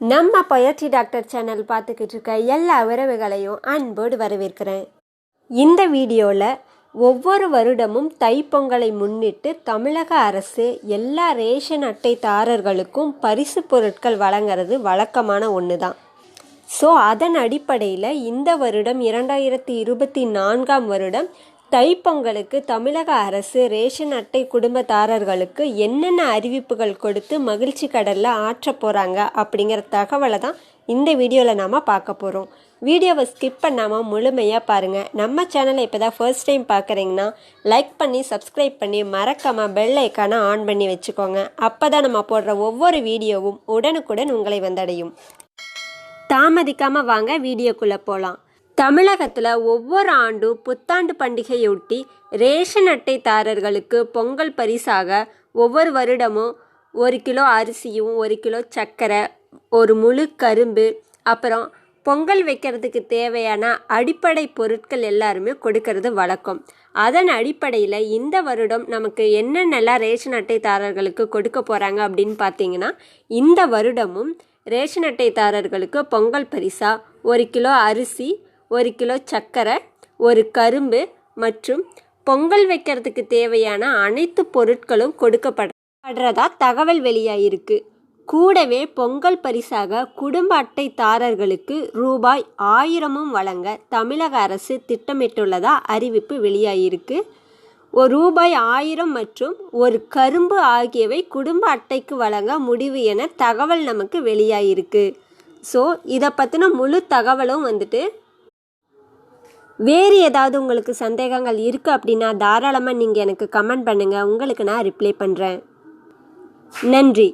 நம்ம பயிற்சி doctor channel பார்த்துக்கிட்டு இருக்க எல்லா உறவுகளையும் அன்போடு வரவேற்கிறேன். இந்த வீடியோவில் ஒவ்வொரு வருடமும் தைப்பொங்கலை முன்னிட்டு தமிழக அரசு எல்லா ரேஷன் அட்டைதாரர்களுக்கும் பரிசு பொருட்கள் வழங்குறது வழக்கமான ஒன்று தான் ஸோ அதன் அடிப்படையில் இந்த வருடம் இரண்டாயிரத்தி இருபத்தி நான்காம் வருடம் தைப்பொங்கலுக்கு தமிழக அரசு ரேஷன் அட்டை குடும்பத்தாரர்களுக்கு என்னென்ன அறிவிப்புகள் கொடுத்து மகிழ்ச்சி கடலில் ஆற்ற போகிறாங்க அப்படிங்கிற தகவலை தான் இந்த வீடியோவில் நாம் பார்க்க போகிறோம் வீடியோவை ஸ்கிப் பண்ணாமல் முழுமையாக பாருங்கள் நம்ம சேனலை இப்போ தான் ஃபர்ஸ்ட் டைம் பார்க்குறீங்கன்னா லைக் பண்ணி சப்ஸ்கிரைப் பண்ணி மறக்காமல் பெல் ஐக்கானை ஆன் பண்ணி வச்சுக்கோங்க. அப்போ தான் நம்ம போடுற ஒவ்வொரு வீடியோவும் உடனுக்குடன் உங்களை வந்தடையும். தாமதிக்காமல் வாங்க வீடியோக்குள்ளே போகலாம் தமிழகத்தில் ஒவ்வொரு ஆண்டும் புத்தாண்டு பண்டிகையொட்டி ரேஷன் அட்டைதாரர்களுக்கு பொங்கல் பரிசாக ஒவ்வொரு வருடமும் ஒரு கிலோ அரிசியும் ஒரு கிலோ சர்க்கரை ஒரு முழு கரும்பு அப்புறம் பொங்கல் வைக்கிறதுக்கு தேவையான அடிப்படை பொருட்கள் எல்லாருமே கொடுக்கறது வழக்கம். அதன் அடிப்படையில் இந்த வருடம் நமக்கு என்னென்னலாம் ரேஷன் அட்டைதாரர்களுக்கு கொடுக்க போகிறாங்க அப்படின்னு பார்த்தீங்கன்னா இந்த வருடமும் ரேஷன் அட்டைதாரர்களுக்கு பொங்கல் பரிசாக ஒரு கிலோ அரிசி ஒரு கிலோ சர்க்கரை ஒரு கரும்பு மற்றும் பொங்கல் வைக்கிறதுக்கு தேவையான அனைத்து பொருட்களும் கொடுக்கப்படுறதா தகவல் வெளியாயிருக்கு. கூடவே பொங்கல் பரிசாக குடும்ப அட்டைதாரர்களுக்கு ரூபாய் ஆயிரமும் வழங்க தமிழக அரசு திட்டமிட்டுள்ளதா அறிவிப்பு வெளியாயிருக்கு. ஒரு ரூபாய் ஆயிரம் மற்றும் ஒரு கரும்பு ஆகியவை குடும்ப அட்டைக்கு வழங்க முடிவு என தகவல் நமக்கு வெளியாயிருக்கு. ஸோ இதை பற்றின முழு தகவலும் வந்துட்டு வேறு ஏதாவது உங்களுக்கு சந்தேகங்கள் இருக்குது அப்படின்னா தாராளமாக நீங்கள் எனக்கு கமெண்ட் பண்ணுங்கள் உங்களுக்கு நான் ரிப்ளை பண்ணுறேன் நன்றி.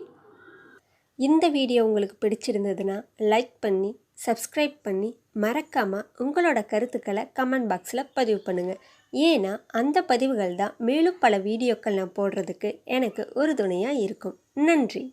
இந்த வீடியோ உங்களுக்கு பிடிச்சிருந்ததுன்னா லைக் பண்ணி சப்ஸ்கிரைப் பண்ணி மறக்காமல் உங்களோட கருத்துக்களை கமெண்ட் பாக்ஸில் பதிவு பண்ணுங்கள் ஏன்னா அந்த பதிவுகள் தான் மேலும் பல வீடியோக்கள் நான் போடுறதுக்கு எனக்கு உறுதுணையாக இருக்கும். நன்றி.